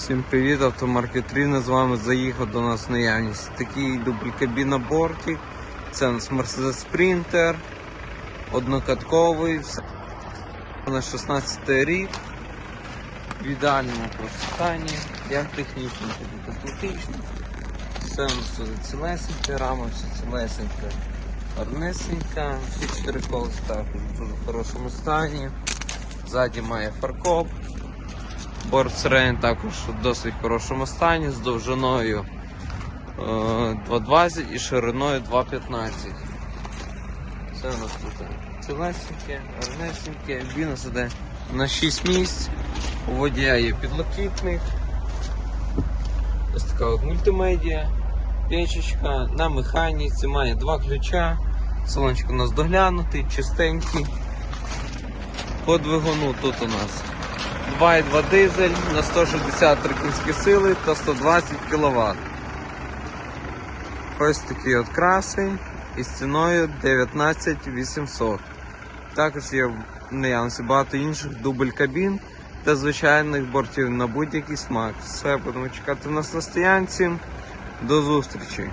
Всім привіт, автомаркет Рівне. З вами заїхав до нас наявність. Такий дублькабіна бортик. Це у нас Mercedes Sprinter, однокатковий. Все На 16 рік. В ідеальному просто як технічно, так і косметично. Все у нас цілесеньке, рама все цілесеньке, гарнесенька. Всі чотири колеса також в дуже хорошому стані. Ззаді має фаркоп. Борт Сирен також в досить хорошому стані з довжиною е, 2,20 і шириною 2,15. Це у нас тут цілесеньке, гарнесеньке. Він іде на 6 місць. У водія є підлокітник. Ось така от мультимедіа, печечка на механіці, має два ключа. Салончик у нас доглянутий, чистенький. По двигуну тут у нас 2,2 дизель на 163 кінські сили та 120 кВт. Ось такі от краси із ціною 19800. Також є в наявності багато інших дубль кабін та звичайних бортів на будь-який смак. Все, будемо чекати в нас на стоянці. До зустрічі!